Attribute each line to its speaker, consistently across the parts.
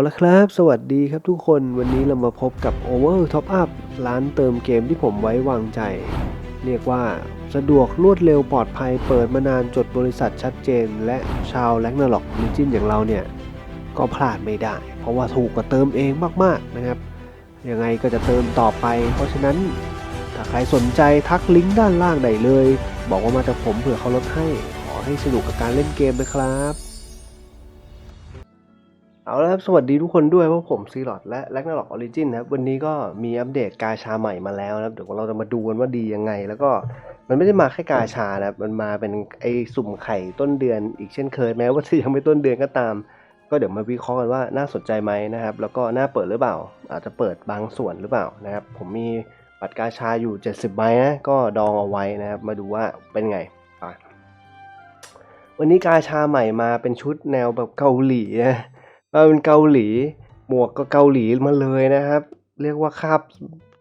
Speaker 1: เอาละครับ สวัสดีครับทุกคนวันนี้เรามาพบกับ Over Top Up ร้านเติมเกมที่ผมไว้วางใจ เรียกว่าสะดวกรวดเร็วปลอดภัยเปิดมานานจดบริษัทชัดเจน และชาวแลกนาล็อกลิจินอย่างเราเนี่ย ก็พลาดไม่ได้ เพราะว่าถูกกว่าเติมเองมากๆนะครับ ยังไงก็จะเติมต่อไป เพราะฉะนั้นถ้าใครสนใจทักลิงก์ด้านล่างได้เลย บอกว่ามาจากผมเผื่อเขาลดให้ขอให้สนุกกับการเล่นเกมนะครับ เอาละครับสวัสดีทุกคนด้วยเพราผมซีลอดและแลกนาล็อกออริจินครับ วันนี้ก็มีอัปเดตกาชาใหม่มาแล้วนะครับ เดี๋ยวเราจะมาดูกันว่าดียังไง แล้วก็มันไม่ได้มาแค่กาชานะครับ มันมาเป็นไอสุ่มไข่ต้นเดือนอีกเช่นเคยแม้ว่าจะยังไม่ต้นเดือนก็ตาม ก็เดี๋ยวมาวิเคราะห์กันว่าน่าสนใจไหมนะครับ แล้วก็น่าเปิดหรือเปล่า อาจจะเปิดบางส่วนหรือเปล่านะครับ ผมมีบัตรกาชาอยู่ 70ใบนะก็ดองเอาไว้นะครับ มาดูว่าเป็นไงไปวันนี้กาชาใหม่มาเป็นชุดแนวแบบเกาหลีนะ มาเป็นเกาหลี หมวกก็เกาหลีมาเลยนะครับ เรียกว่าคาบ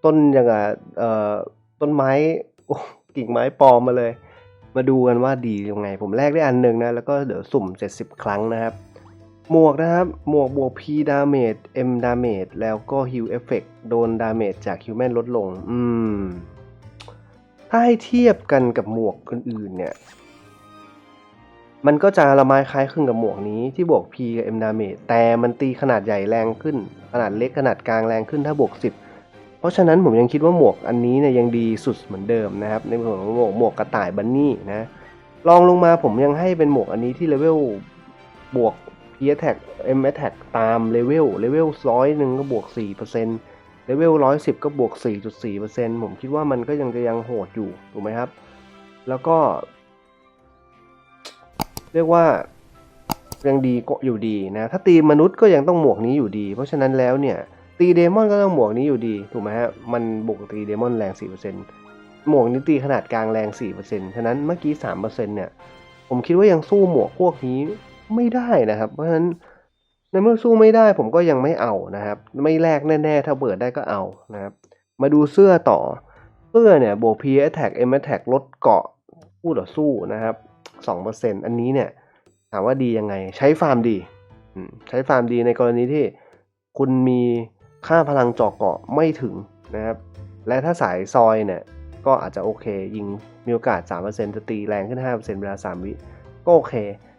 Speaker 1: ต้นอย่างอะเอ่อต้นไม้โอ้กิ่งไม้ปลอมมาเลย มาดูกันว่าดียังไง ผมแลกได้อันหนึ่งนะ แล้วก็เดี๋ยวสุ่ม 70 ครั้งนะครับ หมวกนะครับ หมวกบวก P damage M damage แล้วก็ heal effect โดน damage จาก human ลดลง อืม ถ้าให้เทียบกันกับหมวกอื่นๆเนี่ย มันก็จะละไม้คล้ายคลึงกับหมวกนี้ที่บวก P กับ M damage แต่มันตีขนาดใหญ่แรงขึ้น ขนาดเล็กขนาดกลางแรงขึ้นถ้าบวก 10 เพราะฉะนั้นผมยังคิดว่าหมวกอันนี้เนี่ยยังดีสุดเหมือนเดิมนะครับ ในส่วนของหมวกหมวกกระต่ายบันนี่นะลองลงมาผมยังให้เป็นหมวกอันนี้ที่เลเวลบวก P attack M attack ตามเลเวลเลเวลร้อยหนึ่งก็บวก 4%เลเวลร้อยสิบก็บวก 4.4%ผมคิดว่ามันก็ยังจะยังโหดอยู่ถูกไหมครับ แล้วก็ เรียกว่ายังดีก็อยู่ดีนะ ถ้าตีมนุษย์ก็ยังต้องหมวกนี้อยู่ดี เพราะฉะนั้นแล้วเนี่ย ตีเดมอนก็ต้องหมวกนี้อยู่ดี ถูกไหมฮะ มันบวกตีเดมอนแรง 4%หมวกนี้ตีขนาดกลางแรง 4%ฉะนั้นเมื่อกี้ 3%เนี่ยผมคิดว่ายังสู้หมวกพวกนี้ไม่ได้นะครับ เพราะฉะนั้นในเมื่อสู้ไม่ได้ผมก็ยังไม่เอานะครับ ไม่แลกแน่ๆ ถ้าเบิดได้ก็เอานะครับ มาดูเสื้อต่อ เสื้อเนี่ยบวก P attack M attack ลดเกาะคู่ต่อสู้นะครับ 2%อันนี้เนี่ยถามว่าดียังไง ใช้ฟาร์มดีใช้ฟาร์มดีในกรณีที่คุณมีค่าพลังเจาะเกาะไม่ถึงนะครับ และถ้าสายซอยเนี่ยก็อาจจะโอเค ยิงมีโอกาส 3%จะตีแรงขึ้น 5%เวลา 3 วิก็โอเค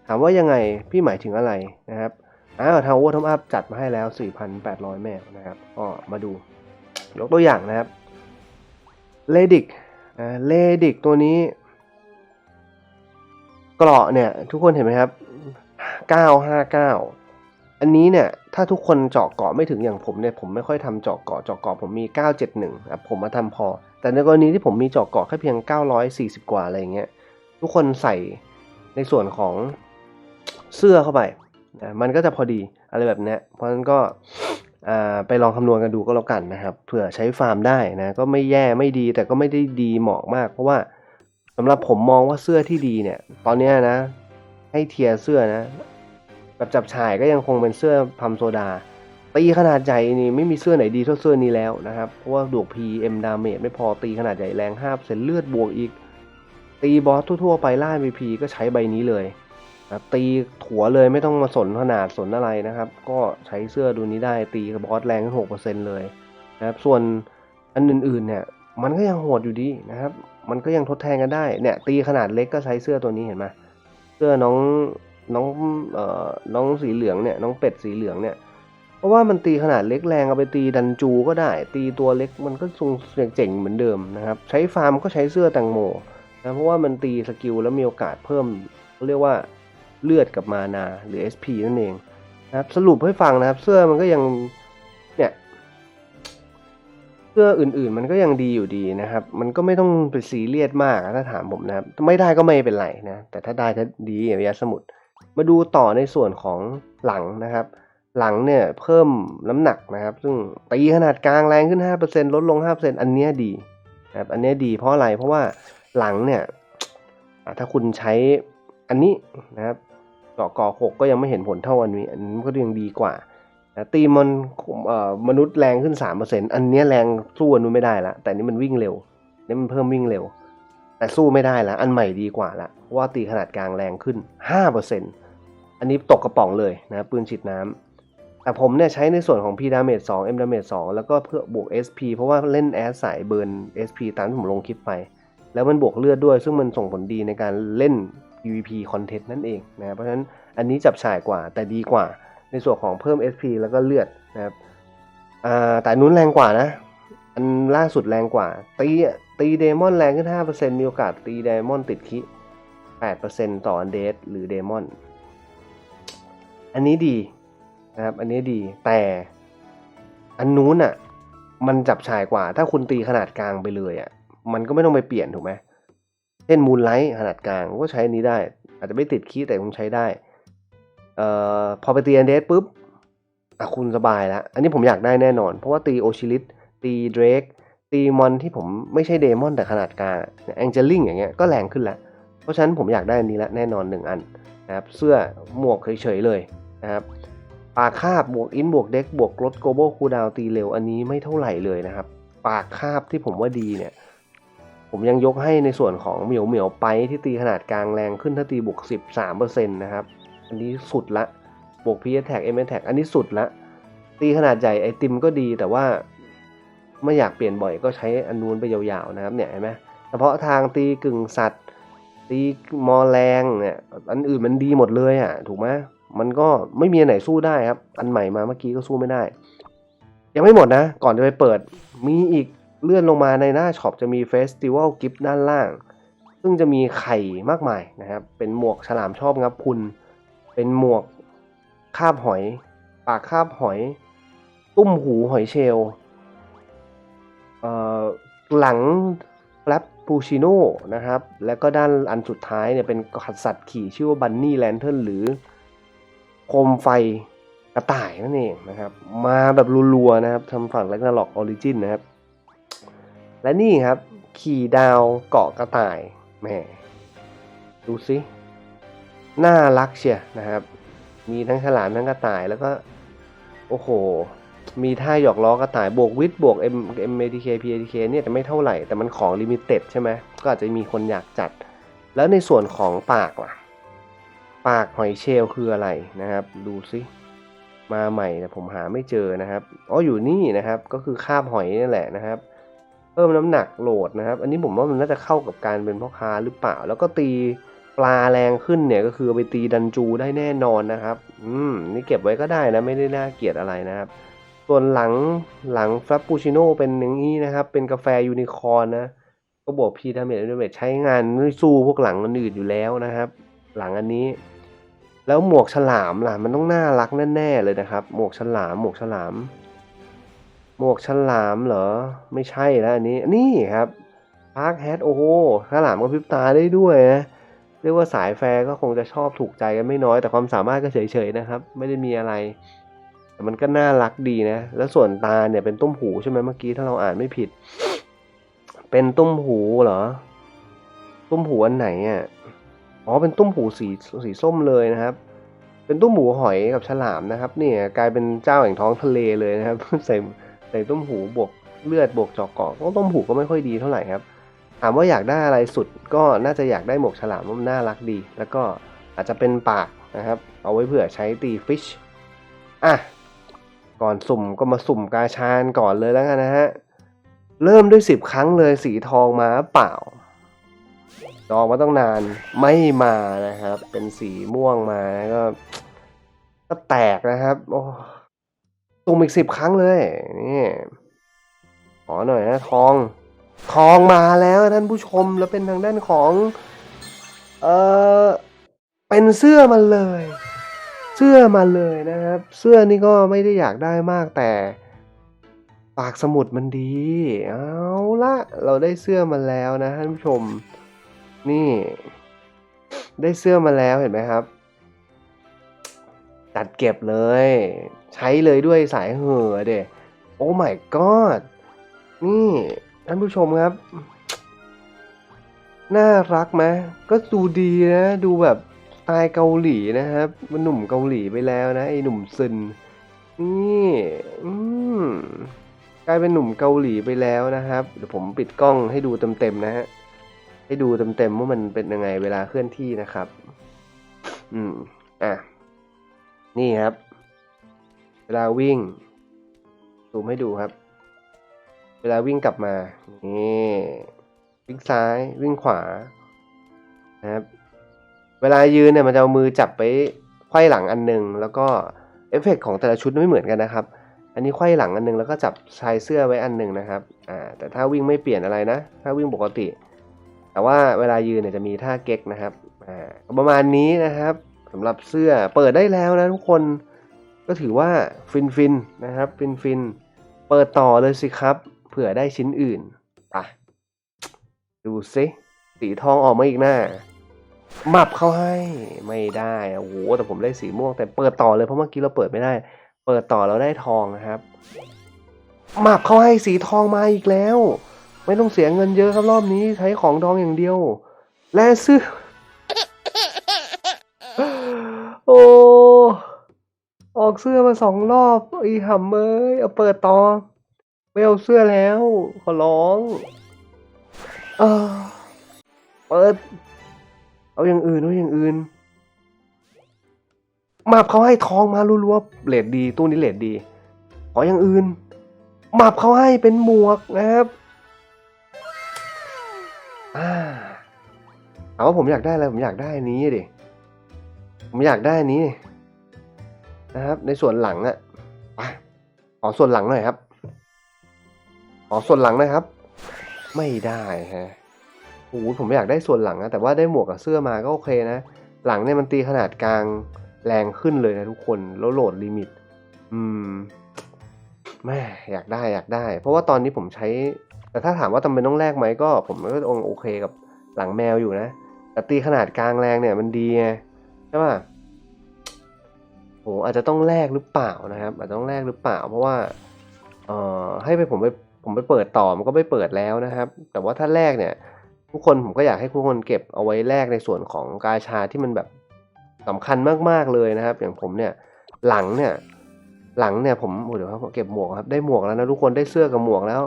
Speaker 1: ถามว่ายังไงพี่หมายถึงอะไรนะครับอ้าวทางโอเวอร์ทอมอัพจัดมาให้แล้ว 4,800 แมวนะครับก็มาดู ยกตัวอย่างนะครับเลดิกเลดิกตัวนี้ เกราะเนี่ยทุกคนเห็นไหมครับ 959 อันนี้เนี่ยถ้าทุกคนเจาะเกาะไม่ถึงอย่างผมเนี่ยผมไม่ค่อยทำเจาะเกาะเจาะเกาะผมมี 971ครับผมมาทำพอ แต่ในกรณีที่ผมมีเจาะเกาะแค่เพียง 940 กว่าอะไรเงี้ยทุกคนใส่ในส่วนของเสื้อเข้าไปนะมันก็จะพอดีอะไรแบบนี้เพราะฉะนั้นก็ไปลองคำนวณกันดูก็แล้วกันนะครับเผื่อใช้ฟาร์มได้นะก็ไม่แย่ไม่ดีแต่ก็ไม่ได้ดีเหมาะมาก เพราะว่าำหรับผมมองว่าเสื้อที่ดีเนี่ย ตอนนี้นะ ให้เทียเสื้อนะ แบบจับฉายก็ยังคงเป็นเสื้อพัมโซดาตีขนาดใหญ่นี่ไม่มีเสื้อไหนดีเท่าเสื้อนี้แล้วนะครับ เพราะว่าดวก PM ดาเมจไม่พอตีขนาดใหญ่แรง5%เลือดบวกอีก ตีบอสทั่วๆไปล่า MVP ก็ใช้ใบนี้เลยนะตีถัวเลยไม่ต้องมาสนขนาดสนอะไรนะครับ ก็ใช้เสื้อดูนี้ได้ตีบอสแรงขึ้น6%เลยนะครับ ส่วนอันอื่นๆเนี่ย มันก็ยังโหดอยู่ดีนะครับ มันก็ยังทดแทนกันได้ เนี่ย ตีขนาดเล็กก็ใช้เสื้อตัวนี้เห็นไหมเสื้อน้องน้องเอ่อน้องสีเหลืองเนี่ย น้องเป็ดสีเหลืองเนี่ย เพราะว่ามันตีขนาดเล็กแรงเอาไปตีดันจูก็ได้ ตีตัวเล็กมันก็ทรงเจ๋งเหมือนเดิมนะครับ ใช้ฟาร์มก็ใช้เสื้อแตงโมนะเพราะว่ามันตีสกิลแล้วมีโอกาสเพิ่มเรียกว่าเลือดกับมานาหรือ SP นั่นเองนะครับสรุปให้ฟังนะครับ เสื้อมันก็ยัง เสื้ออื่นๆ มันก็ยังดีอยู่ดีนะครับ มันก็ไม่ต้องไปซีเรียสมากถ้าถามผมนะครับ ไม่ได้ก็ไม่เป็นไรนะ แต่ถ้าได้ก็ดีอย่างยาสมุด มาดูต่อในส่วนของหลังนะครับ หลังเนี่ยเพิ่มน้ำหนักนะครับ ซึ่งตีขนาดกลางแรงขึ้น 5%ลดลง 5%อันเนี้ยดีนะครับ อันเนี้ยดีเพราะอะไร เพราะว่าหลังเนี่ยถ้าคุณใช้อันนี้นะครับเกาะกอหกก็ยังไม่เห็นผลเท่าอันนี้ อันนี้ก็ยังดีกว่า ตีมันมนุษย์แรงขึ้น 3%อันเนี้แรงสู้อนนู้นไม่ได้ละแต่นี้มันวิ่งเร็วนี่มันเพิ่มวิ่งเร็ว แต่สู้ไม่ได้ละอันใหม่ดีกว่าละเพราะว่าตีขนาดกลางแรงขึ้น5%นอันนี้ตกกระป๋องเลยนะปืนฉีดน้ำแต่ผมเนี่ยใช้ในส่วนของ P damage 2 M damage 2 แล้วก็เพื่อบวก SP เพราะว่าเล่นแอสสายเบิร์น SP ตามที่ผมลงคลิปไป แล้วมันบวกเลือดด้วย ซึ่งมันส่งผลดีในการเล่น PVP content นั่นเองนะเพราะฉะนั้นอันนี้จับฉ่ายกว่าแต่ดีกว่า ในส่วนของเพิ่ม SP แล้วก็เลือดนะครับแต่นนู้นแรงกว่านะ อันล่าสุดแรงกว่า ตีตีเดมอนแรงขึ้น 5%มีโอกาสตีเดมอนติดคิ 8%ต่ออันเดสหรือเดมอน อันนี้ดีนะครับ อันนี้ดีแต่อันนู้นอะมันจับฉายกว่า ถ้าคุณตีขนาดกลางไปเลยอะมันก็ไม่ต้องไปเปลี่ยนถูกไหมเช่นมูลไลท์ขนาดกลางก็ใช้อันนี้ได้ อาจจะไม่ติดคีแต่คุณใช้ได้ เอ่อพอไปตีอันเดสปุ๊บอะคุณสบายแล้ว อันนี้ผมอยากได้แน่นอน เพราะว่าตีโอชิลิสตีเดรกตีมอนที่ผมไม่ใช่เดมอนแต่ขนาดกลางแองเจลิงอย่างเงี้ยก็แรงขึ้นแล้ว เพราะฉะนั้นผมอยากได้อันนี้ละแน่นอนหนึ่งอันนะครับเสื้อหมวกเฉยๆเลยนะครับปากคาบบวกอินบวกเด็กบวกลดโกลบอลคูดาวตีเร็วอันนี้ไม่เท่าไหร่เลยนะครับ ปากคาบที่ผมว่าดีเนี่ยผมยังยกให้ในส่วนของเหมียวเหมียวไปที่ตีขนาดกลางแรงขึ้นถ้าตีบวก 13%นะครับ อันนี้สุดละบวกพีเอแท็กเอ็มแท็กอันนี้สุดละ ตีขนาดใหญ่ไอติมก็ดีแต่ว่าไม่อยากเปลี่ยนบ่อยก็ใช้อันนู้นไปยาวๆนะครับเนี่ยเห็นไหมเฉพาะทางตีกึ่งสัตว์ ตีมอแรงเนี่ยอันอื่นมันดีหมดเลยอะถูกไหมมันก็ไม่มีอันไหนสู้ได้ครับ อันใหม่มาเมื่อกี้ก็สู้ไม่ได้ ยังไม่หมดนะ ก่อนจะไปเปิด มีอีกเลื่อนลงมาในหน้าช็อปจะมีเฟสติวัลกิฟต์ด้านล่าง ซึ่งจะมีไข่มากมายนะครับ เป็นหมวกฉลามชอบงับพุน เป็นหมวกคาบหอย ปากคาบหอย ตุ้มหูหอยเชลล์เออหลังแฟลปปูชิโน่นะครับ แล้วก็ด้านอันสุดท้ายเนี่ยเป็นสัตว์ขี่ชื่อว่าบันนี่แลนเทิร์นหรือโคมไฟกระต่ายนั่นเองนะครับ มาแบบรัวๆนะครับทำฝั่งแลกนาล็อกออริจินนะครับ และนี่ครับ ขี่ดาวเกาะกระต่ายแหมดูสิ น่ารักเชียนะครับ มีทั้งฉลามทั้งกระต่ายแล้วก็ โอ้โห มีท่าหยอกล้อกระต่ายบวกวิทบวก M M A T K P A T K เนี่ยจะไม่เท่าไหร่แต่มันของลิมิเต็ดใช่ไหมก็อาจจะมีคนอยากจัด แล้วในส่วนของปากล่ะ ปากหอยเชลคืออะไรนะครับ ดูสิมาใหม่นะผมหาไม่เจอนะครับอ๋ออยู่นี่นะครับ ก็คือคาบหอยนี่แหละนะครับเพิ่มน้ำหนักโหลดนะครับ อันนี้ผมว่ามันน่าจะเข้ากับการเป็นพ่อค้าหรือเปล่า แล้วก็ตี ปลาแรงขึ้นเนี่ยก็คือไปตีดันจูได้แน่นอนนะครับ อืมนี่เก็บไว้ก็ได้นะไม่ได้น่าเกลียดอะไรนะครับ ส่วนหลังหลังฟร a ปปูชิโน่เป็นอย่างนี้นะครับ เป็นกาแฟยูนิคอร์นนะ ก็บอกพีดาเมจดาเมจใช้งานไม่สู้พวกหลังอื่นอยู่แล้วนะครับ หลังอันนี้ แล้วหมวกฉลามล่ะ มันต้องน่ารักแน่ๆเลยนะครับ หมวกฉลามหมวกฉลาม หมวกฉลามเหรอ ไม่ใช่แล้วอันนี้ นี่ครับพาร์คแฮทโอ้โหฉลามก็พิบตาได้ด้วยนะ เรียกว่าสายแฟร์ก็คงจะชอบถูกใจกันไม่น้อยแต่ความสามารถก็เฉยๆนะครับ ไม่ได้มีอะไร แต่มันก็น่ารักดีนะ แล้วส่วนตาเนี่ยเป็นตุ้มหูใช่ไหมเมื่อกี้ถ้าเราอ่านไม่ผิด เป็นตุ้มหูเหรอ ตุ้มหูอันไหนอะอ๋อเป็นตุ้มหูสีสีส้มเลยนะครับ เป็นตุ้มหูหอยกับฉลามนะครับ เนี่ยกลายเป็นเจ้าแห่งท้องทะเลเลยนะครับใส่ใส่ตุ้มหูบวกเลือดบวกจอกเกาะก็ต้มหูก็ไม่ค่อยดีเท่าไหร่ครับ ถามว่าอยากได้อะไรสุดก็น่าจะอยากได้หมวกฉลามมันน่ารักดี แล้วก็อาจจะเป็นปากนะครับ เอาไว้เผื่อใช้ตีฟิชอะก่อนสุ่มก็มาสุ่มกาชานก่อนเลยแล้วกันนะฮะ เริ่มด้วยสิบครั้งเลยสีทองมาเปล่าจองมาต้องนานไม่มานะครับ เป็นสีม่วงมาก็ก็แตกนะครับ โอ้สุ่มอีกสิบครั้งเลยนี่ขอหน่อยนะทอง ทองมาแล้วท่านผู้ชมแล้วเป็นทางด้านของเออเป็นเสื้อมาเลย เสื้อมาเลยนะครับ เสื้อนี่ก็ไม่ได้อยากได้มากแต่ ปากสมุดมันดี เอาละเราได้เสื้อมาแล้วนะท่านผู้ชม นี่ ได้เสื้อมาแล้วเห็นไหมครับจัดเก็บเลย ใช้เลยด้วยสายเห่อเด็โอ้ my god นี่ ท่านผู้ชมครับ น่ารักไหมก็ดูดีนะ ดูแบบสไตล์เกาหลีนะครับมันหนุ่มเกาหลีไปแล้วนะไอหนุ่มซึนนี่อืมกลายเป็นหนุ่มเกาหลีไปแล้วนะครับเดี๋ยวผมปิดกล้องให้ดูเต็มๆนะฮะให้ดูเต็มๆว่ามันเป็นยังไงเวลาเคลื่อนที่นะครับ อืมอะนี่ครับ เวลาวิ่งซูมให้ดูครับ เวลาวิ่งกลับมานี่วิ่งซ้ายวิ่งขวานะครับ เวลายืนเนี่ยมันจะเอามือจับไปไขว้หลังอันหนึง แล้วก็เอฟเฟกต์ของแต่ละชุดไม่เหมือนกันนะครับ อันนี้ไขว้หลังอันหนึงแล้วก็จับชายเสื้อไว้อันหนึ่งนะครับอ่าแต่ถ้าวิ่งไม่เปลี่ยนอะไรนะ ถ้าวิ่งปกติ แต่ว่าเวลายืนเนี่ยจะมีท่าเก๊กนะครับอ่าประมาณนี้นะครับสำหรับเสื้อเปิดได้แล้วนะทุกคนก็ถือว่าฟินฟินนะครับฟินฟินเปิดต่อเลยสิครับ เผื่อได้ชิ้นอื่นไปดูซิสีทองออกมาอีกหน้าหมับเข้าให้ไม่ได้โอ้โหแต่ผมได้สีม่วงแต่เปิดต่อเลยเพราะเมื่อกี้เราเปิดไม่ได้ เปิดต่อเราได้ทองนะครับหมับเข้าให้สีทองมาอีกแล้ว ไม่ต้องเสียเงินเยอะครับรอบนี้ใช้ของดองอย่างเดียว และเสื้อโอ้ออกเสื้อมาสองรอบอีหำเอ้ยเอาเปิดต่อ ไม่เอาเสื้อแล้ว ขอร้องเออเปิด เอาอย่างอื่นเอาอย่างอื่น มาบเขาให้ทองมารัวๆเลดดี ตู้นี้เลดดี ขออย่างอื่น มาบเขาให้เป็นหมวกนะครับอ่าเอาว่าผมอยากได้อะไรผมอยากได้นี้ดิ ผมอยากได้นนี้นะครับ ในส่วนหลังอะไปขอส่วนหลังหน่อยครับ ขอส่วนหลังน่อยครับ ไม่ได้ฮะโอ้โหผมอยากได้ส่วนหลังนะแต่ว่าได้หมวกกับเสื้อมาก็โอเคนะ หลังเนี่ยมันตีขนาดกลางแรงขึ้นเลยนะทุกคนแล้วโหลดลิมิต อืมแม่อยากได้อยากได้ เพราะว่าตอนนี้ผมใช้ แต่ถ้าถามว่าจำเป็นต้องแลกไหมก็ ผมก็โอเคกับหลังแมวอยู่นะแต่ตีขนาดกลางแรงเนี่ยมันดีไงใช่ป่ะโหอาจจะต้องแลกหรือเปล่านะครับ อาจจะต้องแลกหรือเปล่า เพราะว่า เอ่อให้ไปผมไป ผมไปเปิดต่อมันก็ไม่เปิดแล้วนะครับ แต่ว่าถ้าแลกเนี่ย ทุกคนผมก็อยากให้ทุกคนเก็บเอาไว้แลกในส่วนของกาชาที่มันแบบสำคัญมากๆเลยนะครับ อย่างผมเนี่ยหลังเนี่ยหลังเนี่ยผมเดี๋ยวครับเก็บหมวกครับได้หมวกแล้วนะทุกคนได้เสื้อกับหมวกแล้ว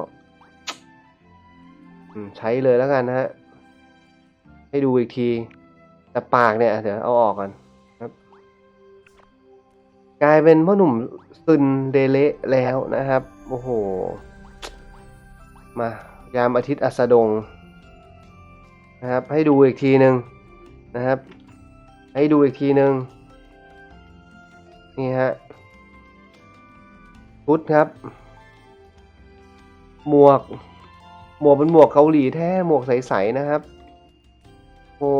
Speaker 1: อืใช้เลยแล้วกันนะฮะให้ดูอีกทีแต่ปากเนี่ยเดี๋ยวเอาออกกันครับ กลายเป็นพ่อหนุ่มซึนเดเละแล้วนะครับ โอ้โห มายามอาทิตย์อัสดงนะครับให้ดูอีกทีหนึ่งนะครับ ให้ดูอีกทีหนึ่งนี่ฮะชุดครับ หมวก หมวกเป็นหมวกเกาหลีแท้หมวกใสๆนะครับโอ้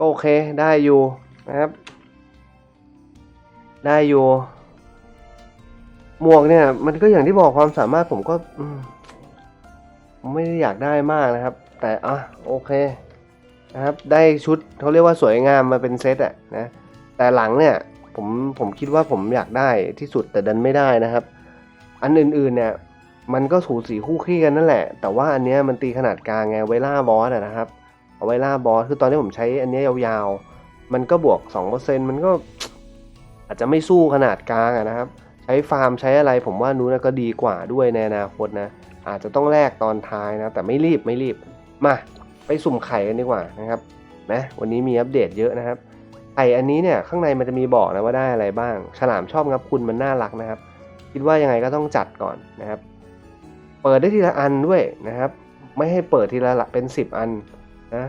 Speaker 1: โอเคได้อยู่นะครับ ได้อยู่ หมวกเนี่ย มันก็อย่างที่บอกความสามารถผมก็มไม่ได้อยากได้มากนะครับ แต่อะโอเคนะครับ ได้ชุดเขาเรียกว่าสวยงามมาเป็นเซตอะนะแต่หลังเนี่ยผมผมคิดว่าผมอยากได้ที่สุดแต่ดันไม่ได้นะครับ อันอื่นๆเนี่ย มันก็สูสีคู่ขี้กันนั่นแหละ แต่ว่าอันเนี้ยมันตีขนาดกลางไงไวล่าบอสนะครับ เอาไวล่าบอสคือตอนที่ผมใช้อันเนี้ยยาวๆ มันก็บวก2%มันก็อาจจะไม่สู้ขนาดกลางนะครับ ใช้ฟาร์มใช้อะไรผมว่านู้นก็ดีกว่าด้วยในอนาคตนะ อาจจะต้องแลกตอนท้ายนะ แต่ไม่รีบไม่รีบ มาไปสุ่มไข่กันดีกว่านะครับนะวันนี้มีอัปเดตเยอะนะครับไข่อันนี้เนี่ยข้างในมันจะมีบอกนะว่าได้อะไรบ้าง ฉลามชอบงับคุณมันน่ารักนะครับ คิดว่ายังไงก็ต้องจัดก่อนนะครับ เปิดได้ทีละอันด้วยนะครับ ไม่ให้เปิดทีละละเป็นสิบอันนะ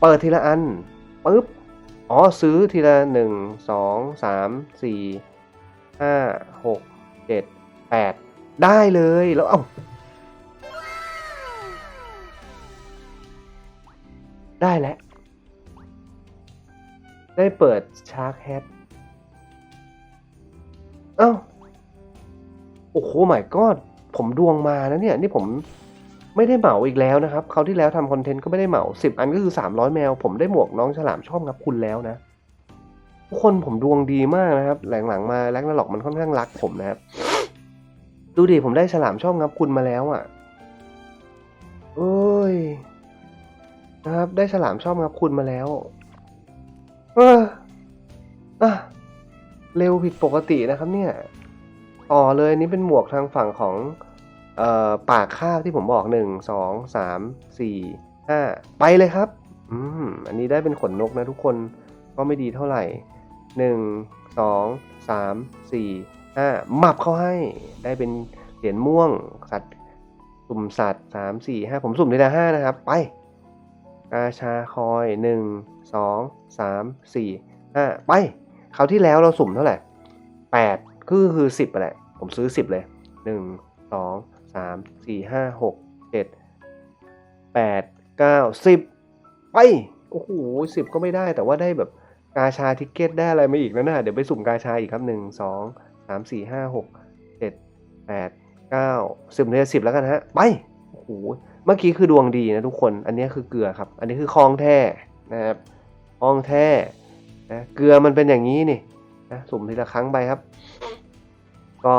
Speaker 1: เปิดทีละอันปุ๊บอ๋อซื้อทีละหนึ่งสองสามสี่ ห้าหกเจ็ดแปดได้เลยแล้วเอ้าได้แล้ว ได้เปิดชาร์กแฮทเอ้า โอ้โหหมายก็ผมดวงมานะเนี่ย นี่ผมไม่ได้เหมาอีกแล้วนะครับเขาที่แล้วทำคอนเทนต์ก็ไม่ได้เหมาสิบอันก็คือสามร้อยแมว ผมได้หมวกน้องฉลามชอบงับคุณแล้วนะ ทุกคนผมดวงดีมากนะครับ หลังๆมาแลกนาล็อกมันค่อนข้างรักผมนะครับ ดูดิผมได้ฉลามชอบงับคุณมาแล้วอะ่ะเอ้ยนะครับ ได้ฉลามชอบงับคุณมาแล้ว เอออะเร็วผิดปกตินะครับ เนี่ยต่อเลยนนี้เป็นหมวกทางฝั่งของเอ่อปากคาบที่ผมบอกหนึ่งสองสามสี่ห้าไปเลยครับ อืมอันนี้ได้เป็นขนนกนะทุกคนก็ไม่ดีเท่าไหร่ หนึ่งสองสามสี่ห้าหมับเขาให้ได้เป็นเหรียญม่วงสัตว์สุ่มสัตว์สามสี่ห้าผมสุ่มทีละห้านะครับ ไปกาชาคอยหนึ่งสองสามสี่ห้าไปคราวที่แล้วเราสุ่มเท่าไหร่แปดก็คือสิบแหละผมซื้อสิบเลยหนึ่งสองสามสี่ห้าหกเจ็ดแปดเก้าสิบไปโอ้โหสิบก็ไม่ได้แต่ว่าได้แบบ กาชาทิกเก็ตได้อะไรมาอีกนะน่ะเดี๋ยวไปสุ่มกาชาอีกครับหนึ่งสองสามสี่ห้าหกเจ็ดแปดเก้าสิบเลยสิบแล้วกันฮะ ไปโอ้โหเมื่อกี้คือดวงดีนะทุกคน อันนี้คือเกลือครับ อันนี้คือคลองแท้นะครับคลองแท้นะเกลือมันเป็นอย่างนี้นี่นะสุ่มทีละครั้งไปครับ ก็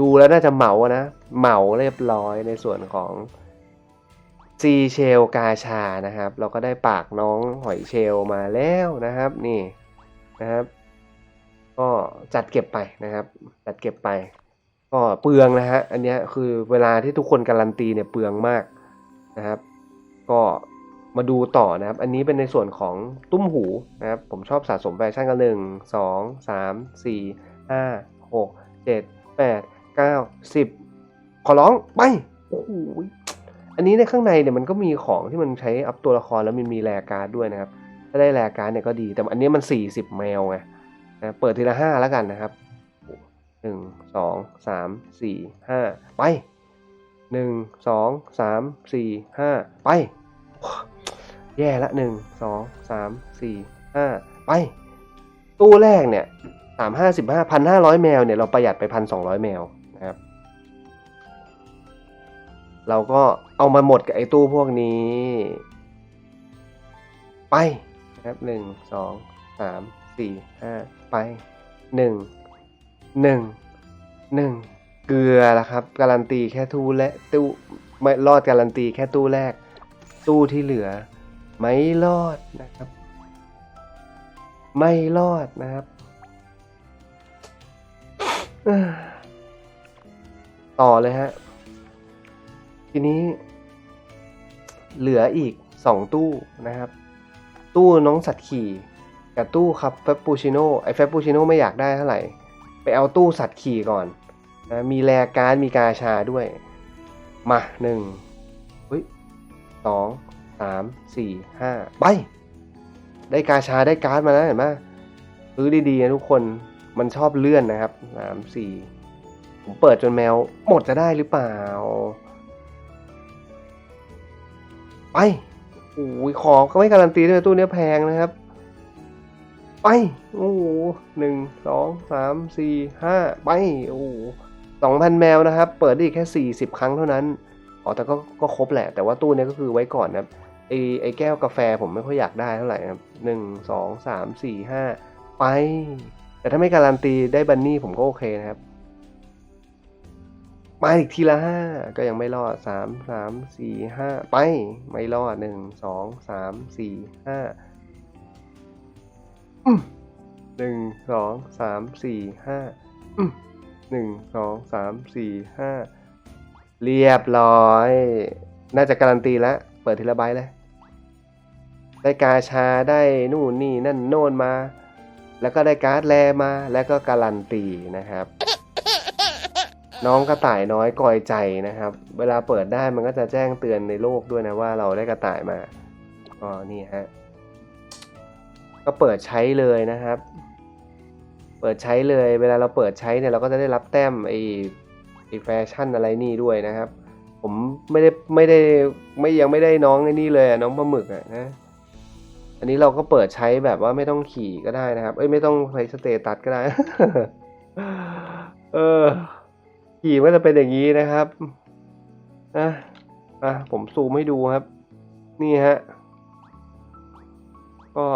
Speaker 1: ดูแล้วน่าจะเหมานะ เหมาเรียบร้อยในส่วนของ ซีเชลกาชานะครับ เราก็ได้ปากน้องหอยเชลมาแล้วนะครับนี่นะครับ ก็จัดเก็บไปนะครับ จัดเก็บไป ก็เปลืองนะฮะอันนี้คือเวลาที่ทุกคนการันตีเนี่ยเปลืองมากนะครับ ก็มาดูต่อนะครับ อันนี้เป็นในส่วนของตุ้มหูนะครับ ผมชอบสะสมแฟชั่นกันหนึ่งสองสามสี่ห้าหกเจ็ดแปดเก้าสิบขอร้องไปโอ้โห อันนี้ในข้างในเนี่ยมันก็มีของที่มันใช้อัพตัวละครแล้วมันมีแรการ์ดด้วยนะครับถ้าได้แรการ์ดเนี่ยก็ดี แต่อันนี้มันสี่สิบแมวไงนะเปิดทีละห้าแล้วกันนะครับหนึ่งสองสามสี่ห้าไปหนึ่งสองสามสี่ห้าไป แย่ละหนึ่งสองสามสี่ห้าไป ตู้แรกเนี่ยสามห้าสิบห้าพันห้าร้อยแมวเนี่ยเราประหยัดไปพันสองร้อยแมว เราก็เอามาหมดกับไอ้ตู้พวกนี้ ไปครับหนึ่งสองสามสี่ห้าไปหนึ่งหนึ่งหนึ่งเกลือละครับ การันตีแค่ตู้และตู้ไม่รอดการันตีแค่ตู้แรก ตู้ที่เหลือ ไม่รอดนะครับ ไม่รอดนะครับต่อเลยฮะ ทีนี้เหลืออีกสองตู้นะครับ ตู้น้องสัตว์ขี่กับตู้ครับเฟปปูชิโน่ไอเฟปปูชิโน่ไม่อยากได้เท่าไหร่ ไปเอาตู้สัตว์ขี่ก่อนนะมีแรการ์ดมีกาชาด้วย มาหนึ่งเฮ้ยสองสามสี่ห้าไป ได้กาชาได้การ์ดมาแล้วเห็นไหมซื้อดีๆนะทุกคนมันชอบเลื่อนนะครับสามสี่ผมเปิดจนแมวหมดจะได้หรือเปล่า ไปโอ้ยของก็ไม่การันตีด้วยตู้เนี้ยแพงนะครับ ไปโอ้โหหนึ่งสองสามสี่ห้าไปโอ้โหสองพันแมวนะครับ เปิดได้อีกแค่สี่สิบครั้งเท่านั้นอ๋อแต่ก็ก็ครบแหละ แต่ว่าตู้เนี้ยก็คือไว้ก่อนนะครับไอไอแก้วกาแฟผมไม่ค่อยอยากได้เท่าไหร่นะครับหนึ่งสองสามสี่ห้าไป แต่ถ้าไม่การันตีได้บันนี่ผมก็โอเคนะครับ มาอีกทีละห้าก็ยังไม่รอดสามสามสี่ห้าไปไม่รอดหนึ่งสองสามสี่ห้าอืมหนึ่งสองสามสี่ห้าอืมหนึ่งสองสามสี่ห้าเรียบร้อย น่าจะการันตีแล้ว เปิดทีละใบเลย ได้กาชาได้นู่นนี่นั่นโน่นมา แล้วก็ได้การ์ดแลมา แล้วก็การันตีนะครับ น้องกระต่ายน้อยกอยใจนะครับ เวลาเปิดได้มันก็จะแจ้งเตือนในโลกด้วยนะว่าเราได้กระต่ายมาก็นี่ฮะก็เปิดใช้เลยนะครับ เปิดใช้เลย เวลาเราเปิดใช้เนี่ยเราก็จะได้รับแต้มไอ้ไอ้แฟชั่นอะไรนี่ด้วยนะครับ ผมไม่ได้ไม่ได้ไม่ยังไม่ได้น้องไอ้นี่เลยน้องปลาหมึกอะนะอันนี้เราก็เปิดใช้แบบว่าไม่ต้องขี่ก็ได้นะครับ เอ้ยไม่ต้องใช้สเตตัสก็ได้ เออ ขี่ก็จะเป็นอย่างนี้นะครับอะอะผมซูมให้ดูครับ นี่ฮะ ก็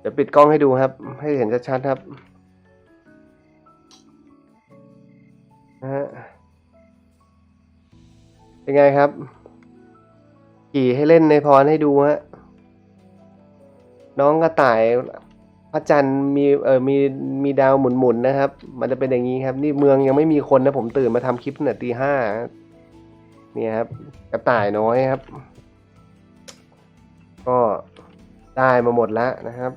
Speaker 1: เดี๋ยวปิดกล้องให้ดูครับ ให้เห็นชัดๆครับนะฮะเป็นไงครับ ขี่ให้เล่นในพรให้ดูฮะน้องกระต่าย พระจันทร์มีเออมีมีดาวหมุนๆนะครับ มันจะเป็นอย่างนี้ครับ นี่เมืองยังไม่มีคนนะผมตื่นมาทำคลิปตั้งแต่ตีห้าเนี่ยครับกระต่ายน้อยครับ ก็ได้มาหมดแล้วนะครับ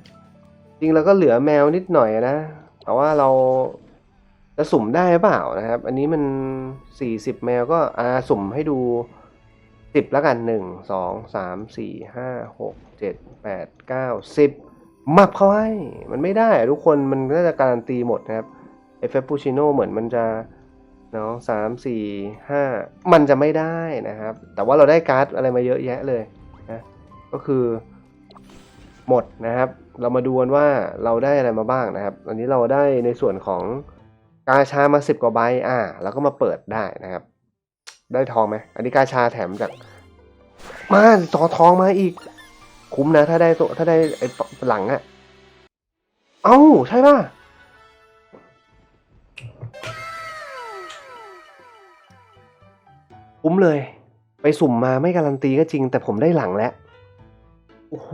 Speaker 1: จริงเราก็เหลือแมวนิดหน่อยนะ แต่ว่าเราจะสุ่มได้หรือเปล่านะครับ อันนี้มันสี่สิบแมวก็อาสุ่มให้ดูสิบแล้วกันหนึ่งสองสามสี่ห้าหกเจ็ดแปดเก้าสิบ มับเข้าให้มันไม่ได้ทุกคนมันน่าจะการันตีหมดนะครับเอฟเฟปูชิโน่เหมือนมันจะเนาะสามสี่ห้ามันจะไม่ได้นะครับ แต่ว่าเราได้การ์ดอะไรมาเยอะแยะเลยนะก็คือหมดนะครับ เรามาดูกันว่าเราได้อะไรมาบ้างนะครับ อันนี้เราได้ในส่วนของกาชามาสิบกว่าใบอ่าแล้วก็มาเปิดได้นะครับ ได้ทองไหมอันนี้กาชาแถมจากมาต่อทองมาอีก คุ้มนะ ถ้าได้ตถ้าได้ไอ้หลังอะเอ้า ใช่ป่ะ คุ้มเลย ไปสุ่มมาไม่การันตีก็จริง แต่ผมได้หลังแล้ว โอ้โห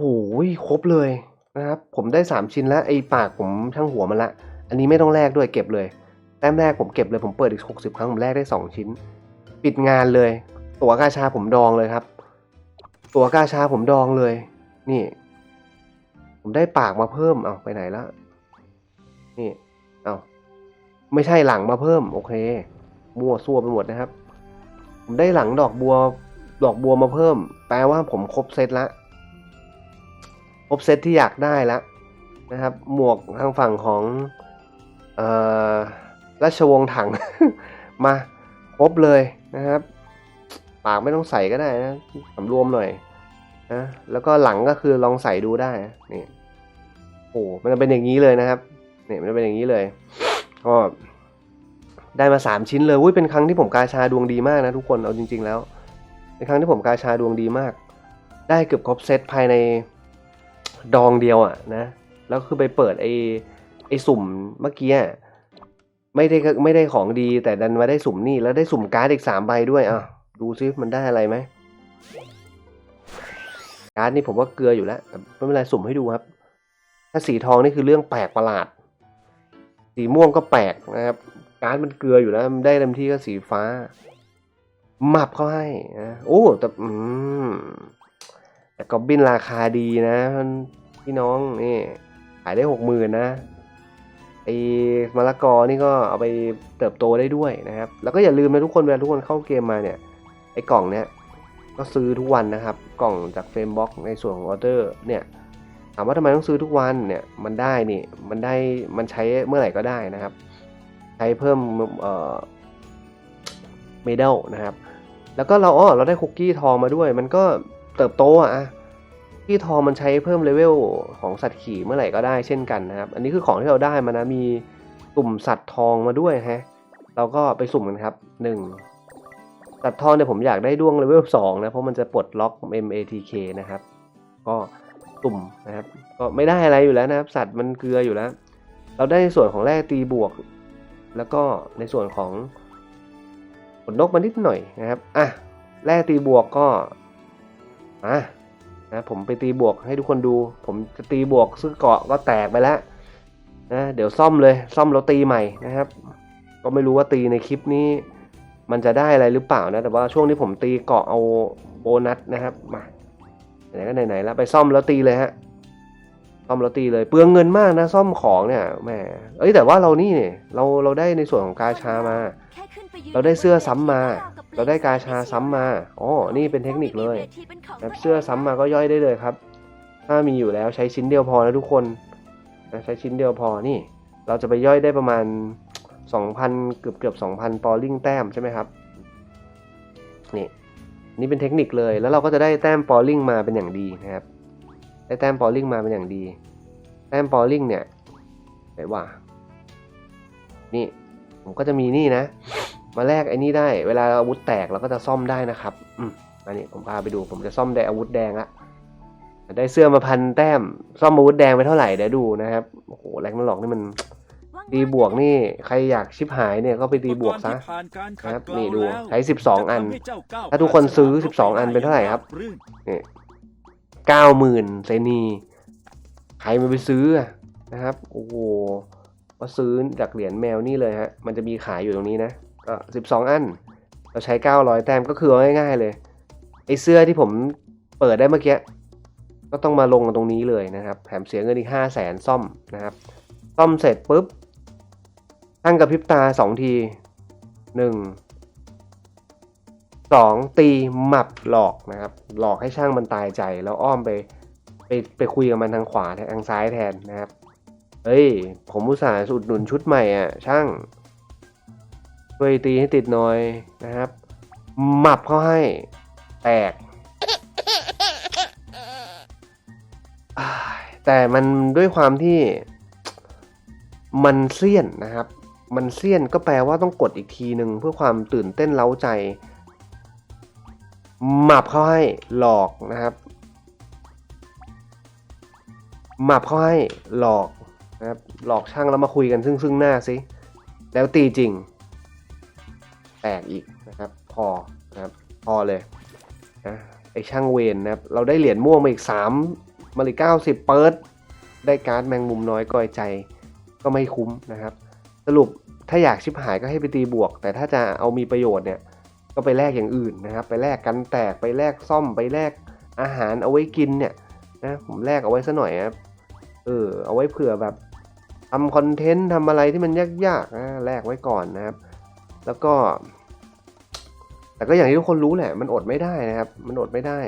Speaker 1: ครบเลยนะครับ ผมได้สามชิ้นแล้ว ไอ้ปากผมช่างหัวมันละ อันนี้ไม่ต้องแลกด้วยเก็บเลย แต้มแรกผมเก็บเลย ผมเปิดอีกหกสิบครั้ง ผมแลกได้สองชิ้น ปิดงานเลย ตั๋วกาชาผมดองเลยครับ ตั๋วกาชาผมดองเลย นี่ ผมได้ปากมาเพิ่ม เอาไปไหนแล้วนี่ เอาไม่ใช่หลังมาเพิ่ม โอเค มั่วซั่วไปหมดนะครับ ผมได้หลังดอกบัว ดอกบัวมาเพิ่ม แปลว่าผมครบเซตละ ครบเซตที่อยากได้แล้วนะครับ หมวกทางฝั่งของเอ่อราชวงศ์ถัง มาครบเลยนะครับ ปากไม่ต้องใส่ก็ได้นะสำรวมหน่อย นะแล้วก็หลังก็คือลองใส่ดูได้นี่โอ้มันจะเป็นอย่างนี้เลยนะครับนี่มันจะเป็นอย่างนี้เลยก็ได้มาสามชิ้นเลยอุ้ยเป็นครั้งที่ผมกาชาดวงดีมากนะทุกคนเอาจริง ๆ แล้ว เป็นครั้งที่ผมกาชาดวงดีมาก ได้เกือบครบเซตภายในดองเดียวอะนะแล้วคือไปเปิดไอ้ไอ้สุ่มเมื่อกี้ไม่ได้ไม่ได้ของดีแต่ดันมาได้สุ่มนี่แล้วได้สุ่มการ์ดอีกสามใบด้วยอะดูซิมันได้อะไรไหม การ์ดนี่ผมว่าเกลืออยู่แล้วแต่ไม่เป็นไรสุ่มให้ดูครับ ถ้าสีทองนี่คือเรื่องแปลกประหลาด สีม่วงก็แปลกนะครับ การ์ดมันเกลืออยู่แล้วได้เต็มที่ก็สีฟ้าหมับเขาให้นะโอ้แต่อืมแต่กอบบินราคาดีนะพี่น้องนี่ขายได้หกหมื่นนะไอ้มะละกอนี่ก็เอาไปเติบโตได้ด้วยนะครับ แล้วก็อย่าลืมนะทุกคนเวลาทุกคนเข้าเกมมาเนี่ยไอ้กล่องเนี้ย ก็ซื้อทุกวันนะครับ กล่องจากเฟรมบ็อกในส่วนของออเดอร์เนี่ยถามว่าทำไมต้องซื้อทุกวันเนี่ยมันได้นี่มันได้มันใช้เมื่อไหร่ก็ได้นะครับ ใช้เพิ่มเอ่อเมดัลนะครับ แล้วก็เราอ๋อเราได้คุกกี้ทองมาด้วย มันก็เติบโตอะที่ทองมันใช้เพิ่มเลเวลของสัตว์ขี่เมื่อไหร่ก็ได้เช่นกันนะครับ อันนี้คือของที่เราได้มานะมีสุ่มสัตว์ทองมาด้วยฮะเราก็ไปสุ่มกันครับหนึ่ง ตว์ทองเนี่ยผมอยากได้ด้วงเลเวลสองนะ เพราะมันจะปลดล็อก MATK นะครับ ก็สุ่มนะครับ ก็ไม่ได้อะไรอยู่แล้วนะครับ สัตว์มันเกลืออยู่แล้ว เราได้ในส่วนของแร่ตีบวก แล้วก็ในส่วนของผลนกมานิดหน่อยนะครับ อะ แร่ตีบวกก็ อะนะผมไปตีบวกให้ทุกคนดู ผมจะตีบวกซื้อเกาะก็แตกไปแล้วนะ เดี๋ยวซ่อมเลย ซ่อมแล้วตีใหม่นะครับ ก็ไม่รู้ว่าตีในคลิปนี้ มันจะได้อะไรหรือเปล่านะ แต่ว่าช่วงที่ผมตีเกาะเอาโบนัสนะครับมาไหนก็ไหนๆแล้วไปซ่อมแล้วตีเลยฮะซ่อมแล้วตีเลยเปลืองเงินมากนะ ซ่อมของเนี่ยแหมเอ้ยแต่ว่าเรานี่เนี่ยเราเราได้ในส่วนของกาชามา เราได้เสื้อซ้ำมา เราได้กาชาซ้ำมาอ๋อนี่เป็นเทคนิคเลยแบบเสื้อซ้ำมาก็ย่อยได้เลยครับ ถ้ามีอยู่แล้วใช้ชิ้นเดียวพอนะทุกคนใช้ชิ้นเดียวพอนี่ เราจะไปย่อยได้ประมาณ 2,000 เกือบเกือบ2,000 ปอลลิงแต้มใช่ไหมครับ นี่นี่เป็นเทคนิคเลยแล้วเราก็จะได้แต้มปอลลิงมาเป็นอย่างดีนะครับ ได้แต้มปอลลิงมาเป็นอย่างดี แต้มปอลลิงเนี่ยไหนว่า นี่ผมก็จะมีนี่นะ มาแลกไอ้นี่ได้ เวลาอาวุธแตกเราก็จะซ่อมได้นะครับอืมอันนี้ผมพาไปดูผมจะซ่อมได้อาวุธแดงละได้เสื้อมาพันแต้มซ่อมอาวุธแดงไปเท่าไหร่เดี๋ยวดูนะครับโอ้โหแรงมันหลอกนี่มัน ตีบวกนี่ใครอยากชิบหายเนี่ยก็ไปตีบวกซะครับนี่ดูใช้ 12 อัน ถ้าทุกคนซื้อ 12 อันเป็นเท่าไหร่ครับเก้าหมื่นเซนีใครมันไปซื้อนะครับโอ้โหก็ซื้อจากเหรียญแมวนี่เลยฮะมันจะมีขายอยู่ตรงนี้นะก็สิบสองอัน เราใช้เก้าร้อยแต้มก็คือเอาง่ายๆเลยไอเสื้อที่ผมเปิดได้เมื่อกี้ก็ต้องมาลงตรงนี้เลยนะครับ แถมเสียเงินอีกห้าแสนซ่อมนะครับ ซ่อมเสร็จปุ๊บ ช่างกระพริบตาสองทีหนึ่งสองตีหมับหลอกนะครับ หลอกให้ช่างมันตายใจแล้วอ้อมไปไปไปคุยกับมันทางขวาทางซ้ายแทนนะครับ เฮ้ย ผมอุตส่าห์อุดหนุนชุดใหม่อะ ช่างช่วยตีให้ติดหน่อยนะครับ หมับเขาให้ แตก แต่มันด้วยความที่มันเสี้ยนนะครับ มันเสี้ยนก็แปลว่าต้องกดอีกทีหนึ่งเพื่อความตื่นเต้นเล้าใจหมับเข้าให้หลอกนะครับหมับเข้าให้หลอกนะครับหลอกช่างแล้วมาคุยกันซึ่งซึ่งหน้าสิแล้วตีจริง แตกอีกนะครับ พอนะครับพอเลยนะไอช่างเวนนะครับ เราได้เหรียญม่วงมาอีกสามมาอีเก้าสิบเปิดได้การ์ดแมงมุมน้อยก้อยใจ ก็ไม่คุ้มนะครับ สรุป ถ้าอยากชิบหายก็ให้ไปตีบวก แต่ถ้าจะเอามีประโยชน์เนี่ยก็ไปแลกอย่างอื่นนะครับ ไปแลกกันแตกไปแลกซ่อมไปแลกอาหารเอาไว้กินเนี่ยนะผมแลกเอาไว้ซะหน่อยครับเออเอาไว้เผื่อแบบทำคอนเทนต์ทำอะไรที่มันยากๆนะแลกไว้ก่อนนะครับ แล้วก็ แต่ก็อย่างที่ทุกคนรู้แหละ มันอดไม่ได้นะครับ มันอดไม่ได้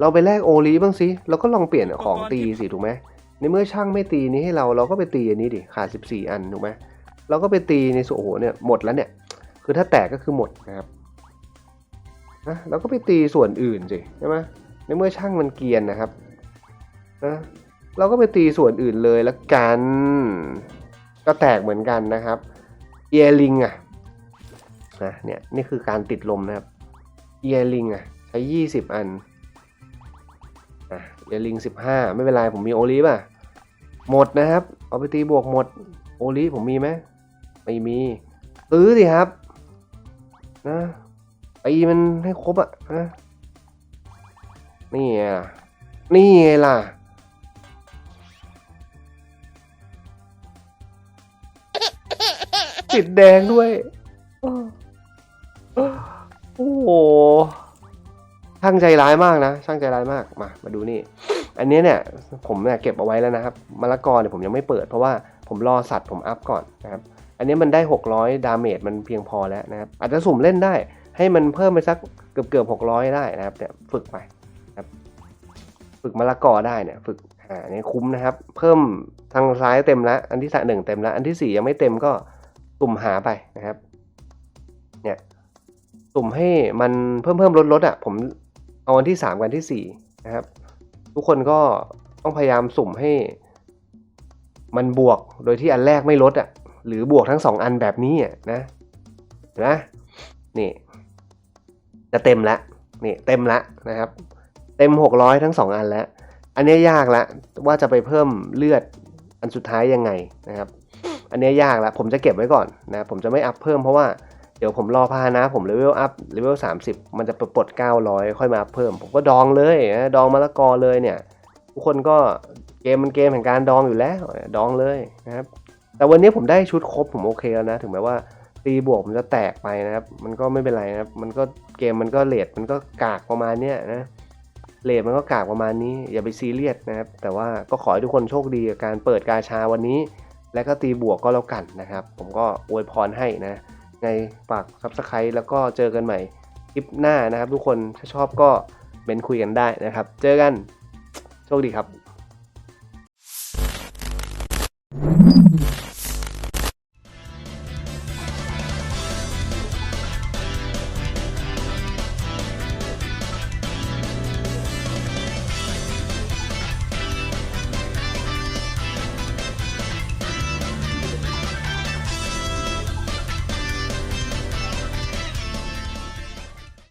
Speaker 1: เราไปแลกโอลีบ้างสิเราก็ลองเปลี่ยนของตีสิถูกไหมในเมื่อช่างไม่ตีนี้ให้เราเราก็ไปตีอันนี้ดิขาด14 อันถูกไหม เราก็ไปตีในส่วนโอ้โหเนี่ยหมดแล้วเนี่ย คือถ้าแตกก็คือหมดนะครับนะเราก็ไปตีส่วนอื่นสิใช่ไหมในเมื่อช่างมันเกียนนะครับนะเราก็ไปตีส่วนอื่นเลยละกัน ก็แตกเหมือนกันนะครับเอียลิงอะนะเนี่ยนี่คือการติดลมนะครับเอียลิงอะใช้ 20 อันอะเอียลิง 15 ไม่เป็นไรผมมีโอลิฟอะหมดนะครับ เอาไปตีบวกหมด โอลิฟผมมีไหม ไม่มี ซื้อสิครับ นะตีมันให้ครบอะนะ นี่ไงล่ะ นี่ไงล่ะ ติดแดงด้วย โอ้โห ช่างใจร้ายมากนะ ช่างใจร้ายมาก มา มาดูนี่ อันนี้เนี่ย ผมเนี่ยเก็บเอาไว้แล้วนะครับ มะละกอเนี่ยผมยังไม่เปิดเพราะว่าผมรอสัตว์ผมอัพก่อนนะครับ อันนี้มันได้ 600 ดาเมจมันเพียงพอแล้วนะครับ อาจจะสุ่มเล่นได้ ให้มันเพิ่มไปสักเกือบเกือบ600 ได้นะครับเนี่ยฝึกไปครับฝึกมะละกอได้เนี่ยฝึกอ่าเนี่ยคุ้มนะครับ เพิ่มทางซ้ายเต็มแล้ว อันที่สะหนึ่งเต็มแล้ว อันที่สี่ยังไม่เต็มก็สุ่มหาไปนะครับ เนี่ยสุ่มให้มันเพิ่มเพิ่มลดลดอะผมเอาอันที่สามกับอันที่สี่นะครับ ทุกคนก็ต้องพยายามสุ่มให้ มันบวกโดยที่อันแรกไม่ลดอะ หรือบวกทั้งสองอันแบบนี้อะนะนะนี่จะเต็มแล้วนี่เต็มแล้วนะครับ เต็มหกร้อยทั้งสองอันแล้วอันนี้ยากละว่าจะไปเพิ่มเลือดอันสุดท้ายยังไงนะครับ อันนี้ยากละผมจะเก็บไว้ก่อนนะผมจะไม่อัพเพิ่มเพราะว่าเดี๋ยวผมรอพานะผมเลเวลอัพเลเวล30 มันจะปลด 900 ค่อยมาอัพเพิ่ม ผมก็ดองเลยนะดองมะละกอเลยเนี่ย ทุกคนก็เกมมันเกมแห่งการดองอยู่แล้ว ดองเลยนะครับ แต่วันนี้ผมได้ชุดครบผมโอเคแล้วนะ ถึงแม้ว่าตีบวกมันจะแตกไปนะครับ มันก็ไม่เป็นไรนะครับ มันก็เกมมันก็เลทมันก็กากประมาณเนี้ยนะเลทมันก็กากประมาณนี้ อย่าไปซีเรียสนะครับ แต่ว่าก็ขอให้ทุกคนโชคดีกับการเปิดกาชาวันนี้ และก็ตีบวกก็แล้วกันนะครับ ผมก็อวยพรให้นะในฝาก Subscribe แล้วก็เจอกันใหม่คลิปหน้านะครับ ทุกคนถ้าชอบก็เมนคุยกันได้นะครับ เจอกันโชคดีครับ